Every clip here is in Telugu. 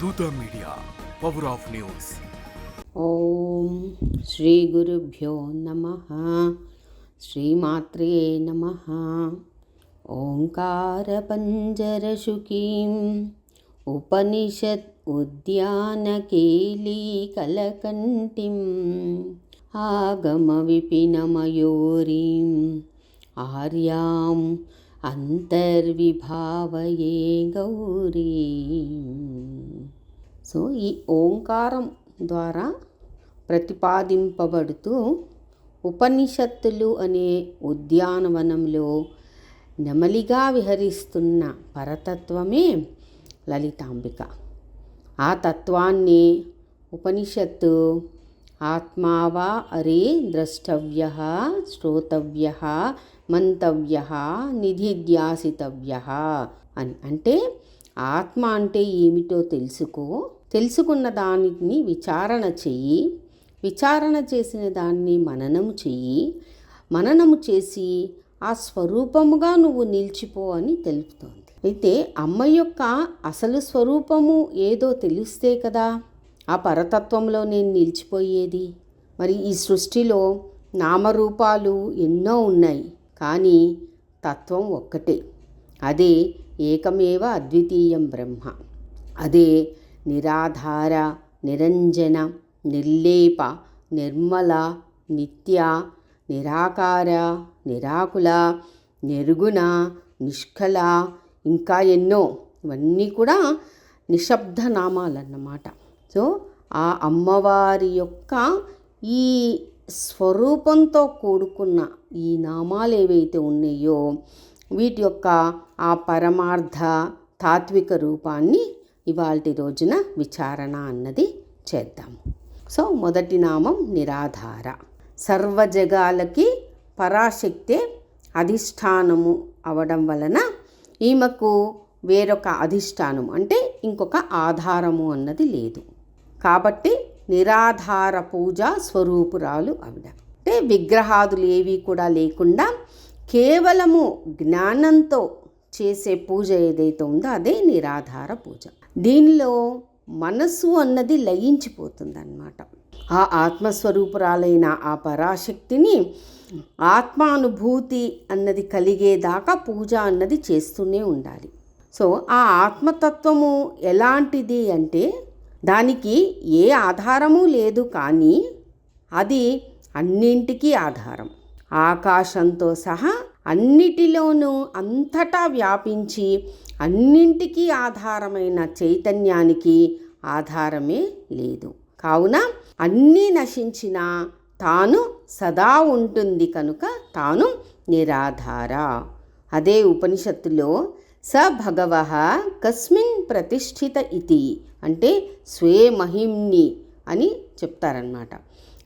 Dootha media power of news ఓం శ్రీ గురుభ్యో నమ శ్రీమాత్రే నమ ఓంకారపంజరశుకీం ఉపనిషత్ ఉద్యానకేలీకలకంఠిం ఆగమవిపినమయూరీం ఆర్యాం అంతర్విభావయే గౌరీం సో ఈ ఓంకారం ద్వారా ప్రతిపాదింపబడుతూ ఉపనిషత్తులు అనే ఉద్యానవనంలో నెమలిగా విహరిస్తున్న పరతత్వమే లలితాంబిక. ఆ తత్వాన్ని ఉపనిషత్తు ఆత్మావా అరే ద్రష్టవ్య శ్రోతవ్య మంతవ్య నిధిధ్యాసితవ్య అని. అంటే ఆత్మ అంటే ఏమిటో తెలుసుకో తెలుసుకున్న దానిని విచారణ చెయ్యి. విచారణ చేసిన దాన్ని మననము చెయ్యి. మననము చేసి ఆ స్వరూపముగా నువ్వు నిలిచిపో అని తెలుపుతోంది. అయితే అమ్మ యొక్క అసలు స్వరూపము ఏదో తెలిస్తే కదా ఆ పరతత్వంలో నేను నిలిచిపోయేది? మరి ఈ సృష్టిలో నామరూపాలు ఎన్నో ఉన్నాయి కానీ తత్వం ఒక్కటే. అదే ఏకమేవ అద్వితీయం బ్రహ్మ. అదే నిరాధార నిరంజన నిర్లేప నిర్మల నిత్య నిరాకార నిరాకుల నిర్గుణ నిష్కల ఇంకా ఎన్నో ఇవన్నీ కూడా నిశ్శబ్ద నామాలన్నమాట. సో ఆ అమ్మవారి యొక్క ఈ స్వరూపంతో కూడుకున్న ఈ నామాలు ఏవైతే ఉన్నాయో వీటి యొక్క ఆ పరమార్థ తాత్విక రూపాన్ని ఇవాల్టి రోజున విచారణ అన్నది చేద్దాము సో మొదటి నామం నిరాధార. సర్వజగాలకి పరాశక్తే అధిష్టానము అవడం వలన ఈమెకు వేరొక అధిష్టానం అంటే ఇంకొక ఆధారము అన్నది లేదు. కాబట్టి నిరాధార పూజ స్వరూపురాలు ఆవిడ. అంటే విగ్రహాదులు ఏవి కూడా లేకుండా కేవలము జ్ఞానంతో చేసే పూజ ఏదైతే ఉందో అదే నిరాధార పూజ. దీనిలో మనస్సు అన్నది లయించిపోతుందన్నమాట. ఆ ఆత్మస్వరూపురాలైన ఆ పరాశక్తిని ఆత్మానుభూతి అన్నది కలిగేదాకా పూజ అన్నది చేస్తూనే ఉండాలి. సో ఆ ఆత్మతత్వము ఎలాంటిది అంటే దానికి ఏ ఆధారము లేదు కానీ అది అన్నింటికీ ఆధారం. ఆకాశంతో సహా అన్నిటిలోనూ అంతటా వ్యాపించి అన్నింటికీ ఆధారమైన చైతన్యానికి ఆధారమే లేదు. కావున అన్నీ నశించినా తాను సదా ఉంటుంది కనుక తాను నిరాధార. అదే ఉపనిషత్తులో స భగవ కస్మిన్ ప్రతిష్ఠిత ఇతి అంటే స్వే మహిమ్ని అని చెప్తారనమాట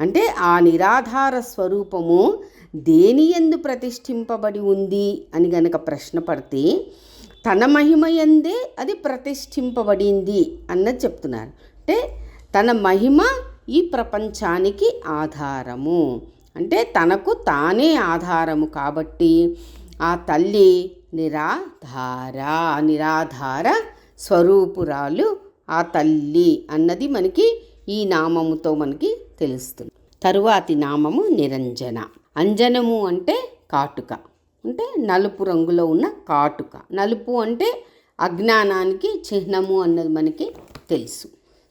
అంటే ఆ నిరాధార స్వరూపము దేని ఎందు ప్రతిష్ఠింపబడి ఉంది అని గనక ప్రశ్న పడితే తన మహిమ ఎందే అది ప్రతిష్ఠింపబడింది అన్నది చెప్తున్నారు. అంటే తన మహిమ ఈ ప్రపంచానికి ఆధారము. అంటే తనకు తానే ఆధారము కాబట్టి ఆ తల్లి నిరాధార నిరాధార స్వరూపురాలు ఆ తల్లి అన్నది మనకి ఈ నామముతో మనకి తెలుస్తుంది. తరువాతి నామము నిరంజన. అంజనము అంటే కాటుక. అంటే నలుపు రంగులో ఉన్న కాటుక. నలుపు అంటే అజ్ఞానానికి చిహ్నము అన్నది మనకి తెలుసు.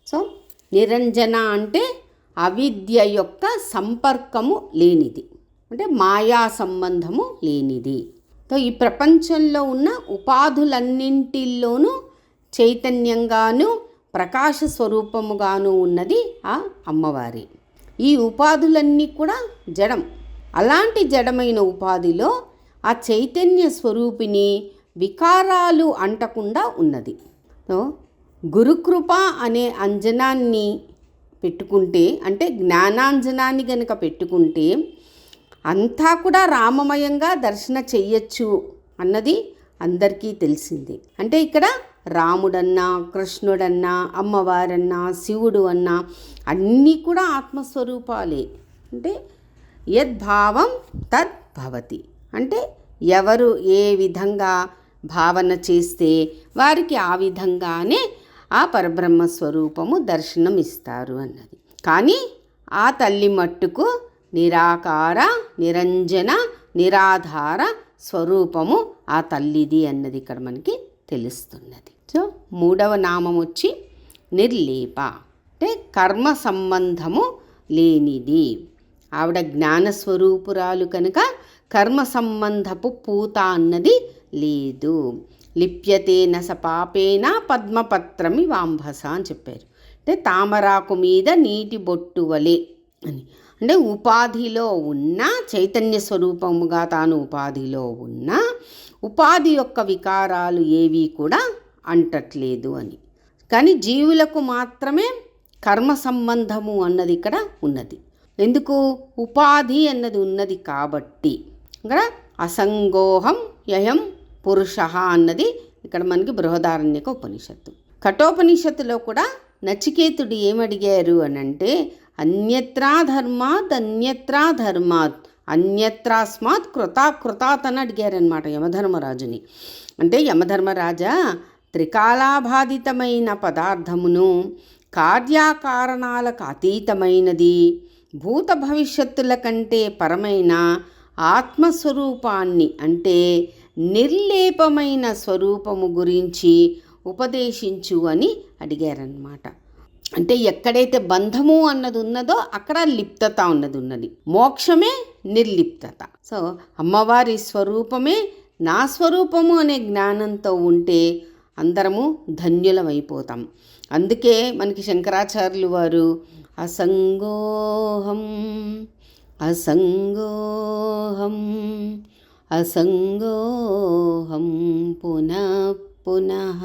సో నిరంజన అంటే అవిద్య యొక్క సంపర్కము లేనిది. అంటే మాయా సంబంధము లేనిది. సో ఈ ప్రపంచంలో ఉన్న ఉపాధులన్నింటిలోనూ చైతన్యంగాను ప్రకాశ స్వరూపముగాను ఉన్నది ఆ అమ్మవారి. ఈ ఉపాధులన్నీ కూడా జడం. అలాంటి జడమైన ఉపాధిలో ఆ చైతన్య స్వరూపిణి వికారాలు అంటకుండా ఉన్నది. గురుకృప అనే అంజనాన్ని పెట్టుకుంటే అంటే జ్ఞానాంజనాన్ని గనక పెట్టుకుంటే అంతా కూడా రామమయంగా దర్శన చెయ్యొచ్చు అన్నది అందరికీ తెలిసింది. అంటే ఇక్కడ రాముడన్నా కృష్ణుడన్నా అమ్మవారన్నా శివుడు అన్నా అన్నీ కూడా ఆత్మస్వరూపాలే. అంటే యద్భావం తద్ భవతి. అంటే ఎవరు ఏ విధంగా భావన చేస్తే వారికి ఆ విధంగానే ఆ పరబ్రహ్మ స్వరూపము దర్శనం ఇస్తారు అన్నది. కానీ ఆ తల్లి మట్టుకు నిరాకార నిరంజన నిరాధార స్వరూపము ఆ తల్లిది అన్నది ఇక్కడ మనకి తెలుస్తున్నది. సో మూడవ నామం వచ్చి నిర్లేప. అంటే కర్మ సంబంధము లేనిది. ఆవిడ జ్ఞానస్వరూపురాలు కనుక కర్మ సంబంధపు పూత అన్నది లేదు. లిప్యతేన స పాపేన పద్మపత్రమి వాంభస అని చెప్పారు. అంటే తామరాకు మీద నీటి బొట్టు వలె అని. అంటే ఉపాధిలో ఉన్న చైతన్య స్వరూపముగా తాను ఉపాధిలో ఉన్న ఉపాధి యొక్క వికారాలు ఏవి కూడా అంటట్లేదు అని. కానీ జీవులకు మాత్రమే కర్మ సంబంధము అన్నది ఇక్కడ ఉన్నది. ఎందుకు? ఉపాధి అన్నది ఉన్నది కాబట్టి. ఇక్కడ అసంగోహం యయం పురుష అన్నది ఇక్కడ మనకి బృహదారణ్యక ఉపనిషత్తు. కఠోపనిషత్తులో కూడా నచికేతుడు ఏమడిగారు అని అంటే అన్యత్రా ధర్మాత్ అన్యత్రా ధర్మాత్ అన్యత్రాస్మాత్ కృతా కృతాత్ అని అడిగారనమాట యమధర్మరాజుని. అంటే యమధర్మరాజా త్రికాలాబాధితమైన పదార్థమును కార్యాకారణాలకు అతీతమైనది. భూత భవిష్యత్తుల కంటే పరమైన ఆత్మస్వరూపాన్ని అంటే నిర్లేపమైన స్వరూపము గురించి ఉపదేశించు అని అడిగారనమాట అంటే ఎక్కడైతే బంధము అన్నది ఉన్నదో అక్కడ లిప్తత ఉన్నది ఉన్నది మోక్షమే నిర్లిప్తత. సో అమ్మవారి స్వరూపమే నా స్వరూపము అనే జ్ఞానంతో ఉంటే అందరము ధన్యులమైపోతాం. అందుకే మనకి శంకరాచార్యులు వారు అసంగోహం అసంగోహం అసంగోహం పునః పునః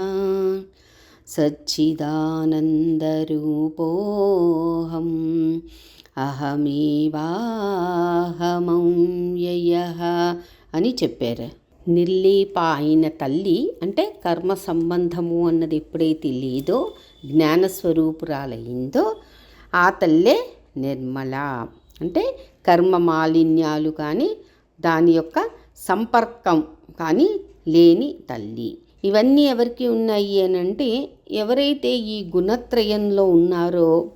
సచ్చిదానందరూపోహం అహమేవాహమం యయ అని చెప్పారు. నిర్లీప అయిన తల్లి అంటే కర్మ సంబంధము అన్నది ఎప్పుడైతే లేదో జ్ఞానస్వరూపురాలయ్యిందో ఆ తల్లే నిర్మల. అంటే కర్మ మాలిన్యాలు కానీ దాని యొక్క సంపర్కం కానీ లేని తల్లి. ఇవన్నీ ఎవరికి ఉన్నాయి అని అంటే ఎవరైతే ఈ గుణత్రయంలో ఉన్నారో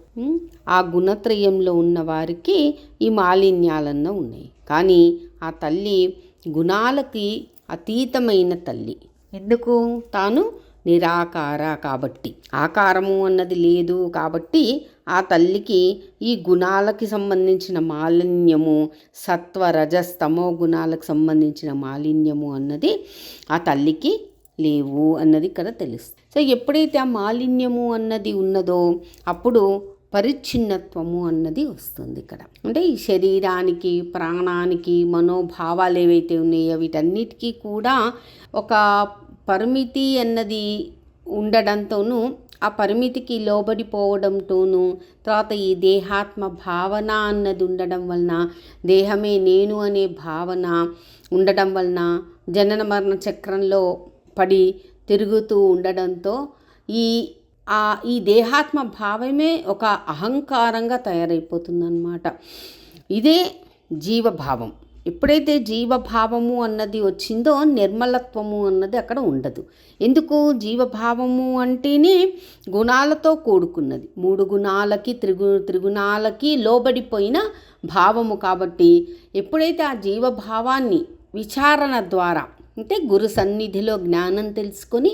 ఆ గుణత్రయంలో ఉన్న వారికి ఈ మాలిన్యాలన్న ఉన్నాయి. కానీ ఆ తల్లి గుణాలకి అతీతమైన తల్లి. ఎందుకు? తాను నిరాకార కాబట్టి. ఆకారము అన్నది లేదు కాబట్టి ఆ తల్లికి ఈ గుణాలకి సంబంధించిన మాలిన్యము సత్వ రజస్తమో గుణాలకు సంబంధించిన మాలిన్యము అన్నది ఆ తల్లికి లేవు అన్నది ఇక్కడ తెలుస్తుంది. సో ఎప్పుడైతే ఆ మాలిన్యము అన్నది ఉన్నదో అప్పుడు పరిచ్ఛిన్నత్వము అన్నది వస్తుంది ఇక్కడ. అంటే ఈ శరీరానికి ప్రాణానికి మనోభావాలు ఏవైతే ఉన్నాయో వీటన్నిటికీ కూడా ఒక పరిమితి అన్నది ఉండడంతోనూ ఆ పరిమితికి లోబడిపోవడంతోనూ తర్వాత ఈ దేహాత్మ భావన అన్నది ఉండడం వలన దేహమే నేను అనే భావన ఉండడం వలన జనన మరణ చక్రంలో పడి తిరుగుతూ ఉండడంతో ఈ ఈ దేహాత్మ భావమే ఒక అహంకారంగా తయారైపోతుందన్నమాట. ఇదే జీవభావం. ఎప్పుడైతే జీవభావము అన్నది వచ్చిందో నిర్మలత్వము అన్నది అక్కడ ఉండదు. ఎందుకు? జీవభావము అంటేనే గుణాలతో కూడుకున్నది. మూడు గుణాలకి త్రిగు త్రిగుణాలకి లోబడిపోయిన భావము కాబట్టి ఎప్పుడైతే ఆ జీవభావాన్ని విచారణ ద్వారా అంటే గురు సన్నిధిలో జ్ఞానం తెలుసుకొని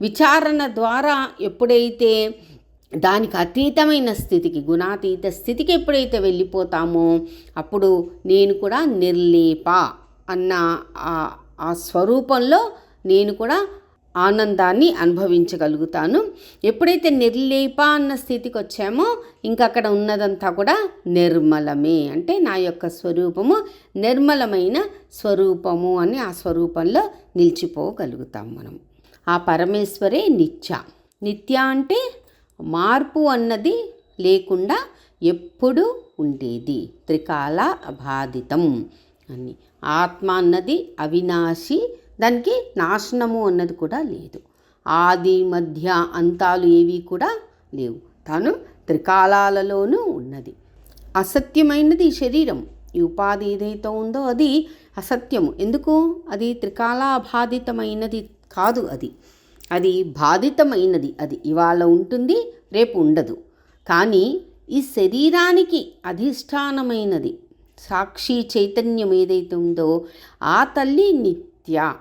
విచారణ ద్వారా ఎప్పుడైతే దానికి అతీతమైన స్థితికి గుణాతీత స్థితికి ఎప్పుడైతే వెళ్ళిపోతామో అప్పుడు నేను కూడా నిర్లేప అన్న ఆ- స్వరూపంలో నేను కూడా ఆనందాన్ని అనుభవించగలుగుతాను. ఎప్పుడైతే నిర్లేప అన్న స్థితికి వచ్చామో ఇంకా అక్కడ ఉన్నదంతా కూడా నిర్మలమే. అంటే నా యొక్క స్వరూపము నిర్మలమైన స్వరూపము అని ఆ స్వరూపంలో నిలిచిపోగలుగుతాం మనం. ఆ పరమేశ్వరే నిత్య. నిత్య అంటే మార్పు అన్నది లేకుండా ఎప్పుడు ఉండేది. త్రికాల అబాధితం అని. ఆత్మ అన్నది అవినాశి దానికి నాశనము అన్నది కూడా లేదు. ఆది మధ్య అంతాలు ఏవి కూడా లేవు. తాను త్రికాలాలలోనూ ఉన్నది. అసత్యమైనది శరీరం. ఈ ఉపాధి ఏదైతే ఉందో అది అసత్యము. ఎందుకు? అది త్రికాలాబాధితమైనది కాదు అది. అది బాధితమైనది. అది ఇవాళ ఉంటుంది రేపు ఉండదు. కానీ ఈ శరీరానికి అధిష్టానమైనది సాక్షి చైతన్యం ఏదైతే ఉందో ఆ తల్లి నిత్య.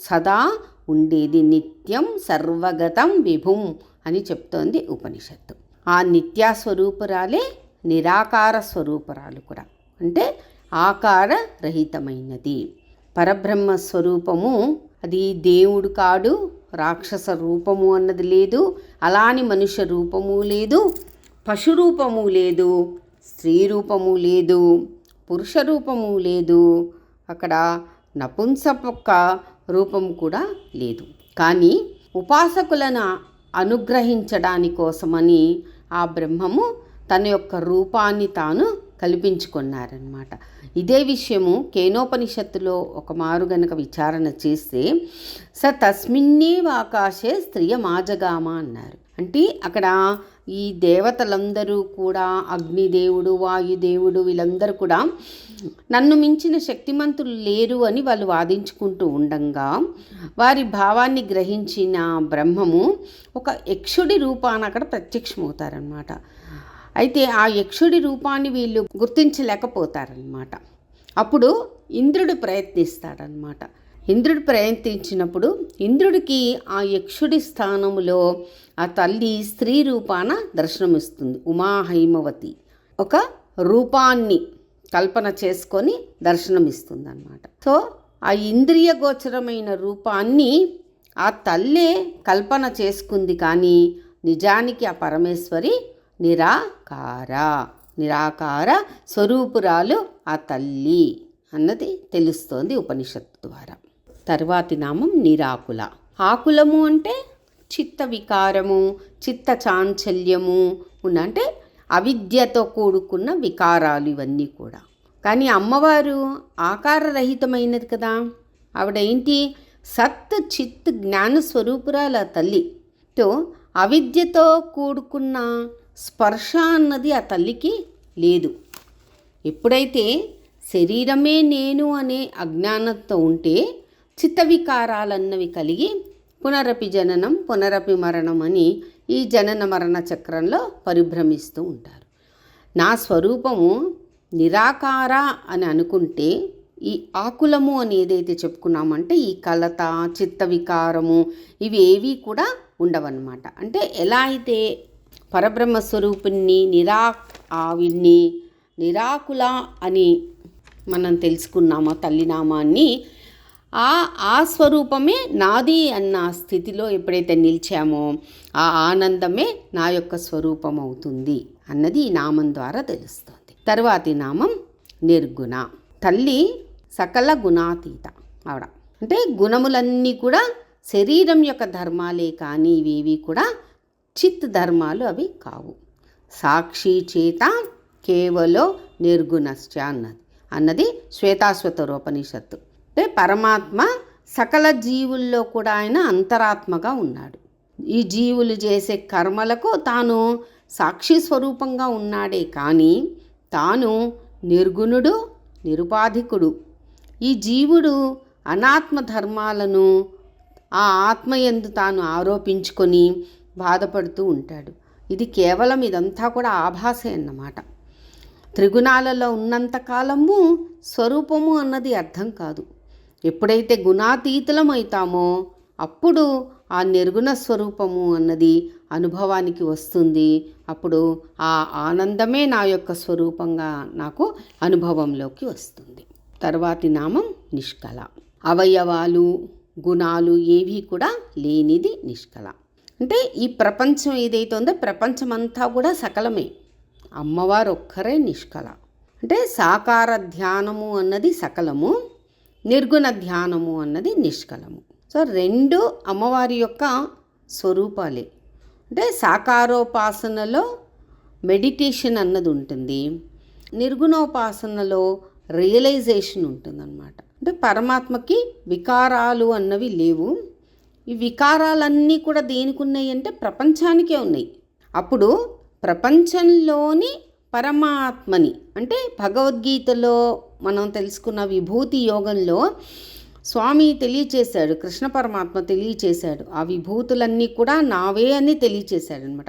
సదా ఉండేది నిత్యం సర్వగతం విభుం అని చెప్తోంది ఉపనిషత్తు. ఆ నిత్యా స్వరూపురాలే నిరాకార స్వరూపురాలు కూడా. అంటే ఆకార రహితమైనది పరబ్రహ్మ స్వరూపము అది దేవుడు కాడు రాక్షస రూపము అన్నది లేదు అలాని మనుష్య రూపము లేదు పశు రూపము లేదు స్త్రీ రూపము లేదు పురుష రూపము లేదు. అక్కడ నపుంసక రూపం కూడా లేదు. కానీ ఉపాసకులను అనుగ్రహించడాని కోసమని ఆ బ్రహ్మము తన యొక్క రూపాన్ని తాను కల్పించుకున్నారనమాట ఇదే విషయము కేనోపనిషత్తులో ఒక మారు గనక విచారణ చేస్తే స తస్మిన్నేవ ఆకాశే స్త్రీయ మాజగామ అన్నారు. అంటే అక్కడ ఈ దేవతలందరూ కూడా అగ్నిదేవుడు వాయుదేవుడు వీళ్ళందరూ కూడా నన్ను మించిన శక్తిమంతులు లేరు అని వాళ్ళు వాదించుకుంటూ ఉండంగా వారి భావాన్ని గ్రహించిన బ్రహ్మము ఒక యక్షుడి రూపాన అక్కడ ప్రత్యక్షమవుతారనమాట అయితే ఆ యక్షుడి రూపాన్ని వీళ్ళు గుర్తించలేకపోతారనమాట అప్పుడు ఇంద్రుడు ప్రయత్నిస్తాడనమాట ఇంద్రుడు ప్రయత్నించినప్పుడు ఇంద్రుడికి ఆ యక్షుడి స్థానములో ఆ తల్లి స్త్రీ రూపాన దర్శనమిస్తుంది ఉమాహైమవతి. ఒక రూపాన్ని కల్పన చేసుకొని దర్శనమిస్తుంది అన్నమాట సో ఆ ఇంద్రియ గోచరమైన రూపాన్ని ఆ తల్లే కల్పన చేసుకుంది కానీ నిజానికి ఆ పరమేశ్వరి నిరాకార నిరాకార స్వరూపురాలు ఆ తల్లి అన్నది తెలుస్తోంది ఉపనిషత్తు ద్వారా. తర్వాతి నామం నిరాకుల. ఆకులము అంటే చిత్త వికారము చిత్త చాంచల్యము ఉన్న అంటే అవిద్యతో కూడుకున్న వికారాలు ఇవన్నీ కూడా. కానీ అమ్మవారు ఆకారరహితమైనది కదా. ఆవిడ ఏంటి సత్ చిత్ జ్ఞాన స్వరూపురాల తల్లితో అవిద్యతో కూడుకున్న స్పర్శ అన్నది ఆ తల్లికి లేదు. ఎప్పుడైతే శరీరమే నేను అనే అజ్ఞానంతో ఉంటే చిత్త వికారాలన్నవి కలిగి పునరపి జననం పునరపి మరణం అని ఈ జనన మరణ చక్రంలో పరిభ్రమిస్తూ ఉంటారు. నా స్వరూపము నిరాకార అని అనుకుంటే ఈ ఆకులము అని ఏదైతే చెప్పుకున్నామంటే ఈ కలత చిత్త వికారము ఇవి ఏవి కూడా ఉండవన్నమాట. అంటే ఎలా అయితే పరబ్రహ్మ స్వరూపిణి నిరా ఆవిడ్ని నిరాకుల అని మనం తెలుసుకున్నామో తల్లినామాన్ని ఆ ఆ స్వరూపమే నాది అన్న స్థితిలో ఎప్పుడైతే నిలిచామో ఆ ఆనందమే నా యొక్క స్వరూపం అవుతుంది అన్నది ఈ నామం ద్వారా తెలుస్తుంది. తర్వాతి నామం నిర్గుణ. తల్లి సకల గుణాతీత ఆవిడ. అంటే గుణములన్నీ కూడా శరీరం యొక్క ధర్మాలే కానీ ఇవేవి కూడా చిత్ ధర్మాలు అవి కావు. సాక్షి చేత కేవలం నిర్గుణశ్చ అన్నది. అన్నది శ్వేతాశ్వతరోపనిషత్తు అంటే పరమాత్మ సకల జీవుల్లో కూడా ఆయన అంతరాత్మగా ఉన్నాడు. ఈ జీవులు చేసే కర్మలకు తాను సాక్షి స్వరూపంగా ఉన్నాడే కానీ తాను నిర్గుణుడు నిరుపాధికుడు. ఈ జీవుడు అనాత్మ ధర్మాలను ఆ ఆత్మయందు తాను ఆరోపించుకొని బాధపడుతూ ఉంటాడు. ఇది కేవలం ఇదంతా కూడా ఆభాసే అన్నమాట. త్రిగుణాలలో ఉన్నంత కాలము స్వరూపము అన్నది అర్థం కాదు. ఎప్పుడైతే గుణాతీతులమవుతామో అప్పుడు ఆ నిర్గుణ స్వరూపము అన్నది అనుభవానికి వస్తుంది. అప్పుడు ఆ ఆనందమే నా యొక్క స్వరూపంగా నాకు అనుభవంలోకి వస్తుంది. తర్వాతి నామం నిష్కళ. అవయవాలు గుణాలు ఏవి కూడా లేనిది నిష్కళ. అంటే ఈ ప్రపంచం ఏదైతే ఉందో ప్రపంచమంతా కూడా సకలమే. అమ్మవారు ఒక్కరే నిష్కళ. అంటే సాకార ధ్యానము అన్నది సకలము. నిర్గుణ ధ్యానము అన్నది నిష్కలము. సో రెండు అమ్మవారి యొక్క స్వరూపాలే. అంటే సాకారోపాసనలో మెడిటేషన్ అన్నది ఉంటుంది. నిర్గుణోపాసనలో రియలైజేషన్ ఉంటుందన్నమాట. అంటే పరమాత్మకి వికారాలు అన్నవి లేవు. ఈ వికారాలన్నీ కూడా దేనికి ఉన్నాయి అంటే ప్రపంచానికే ఉన్నాయి. అప్పుడు ప్రపంచంలోని పరమాత్మని అంటే భగవద్గీతలో మనం తెలుసుకున్న విభూతి యోగంలో స్వామి తెలియచేశాడు కృష్ణ పరమాత్మ తెలియచేశాడు. ఆ విభూతులన్నీ కూడా నావే అని తెలియచేశాడు అనమాట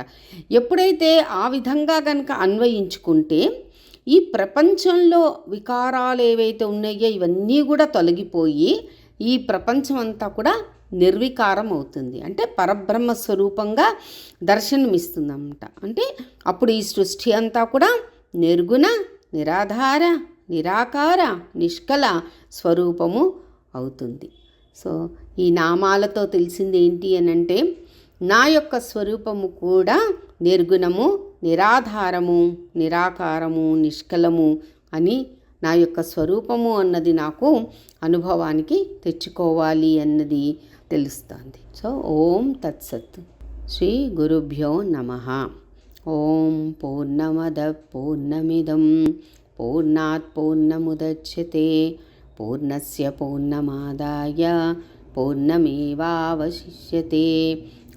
ఎప్పుడైతే ఆ విధంగా కనుక అన్వయించుకుంటే ఈ ప్రపంచంలో వికారాలు ఏవైతే ఉన్నాయో ఇవన్నీ కూడా తొలగిపోయి ఈ ప్రపంచం అంతా కూడా నిర్వికారం అవుతుంది. అంటే పరబ్రహ్మ స్వరూపంగా దర్శనమిస్తుందన్నమాట. అంటే అప్పుడు ఈ సృష్టి అంతా కూడా నిర్గుణ నిరాధార నిరాకార నిష్కల స్వరూపము అవుతుంది. సో ఈ నామాలతో తెలిసింది ఏంటి అని అంటే నా యొక్క స్వరూపము కూడా నిర్గుణము నిరాధారము నిరాకారము నిష్కలము అని నా యొక్క స్వరూపము అన్నది నాకు అనుభవానికి తెచ్చుకోవాలి అన్నది తెలుస్తుంది. సో ఓం తత్సత్. శ్రీ గురుభ్యో నమ. ఓం పూర్ణమద పూర్ణమిదం. पूर्णात् पूर्णमुदच्छते पूर्णस्य पूर्णमादाय पूर्णमेवावशिष्यते।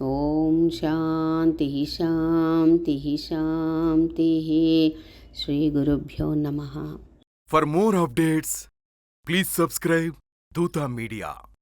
ॐ शान्तिः शान्तिः शान्तिः। श्रीगुरुभ्यो नमः। For more updates please subscribe Doota media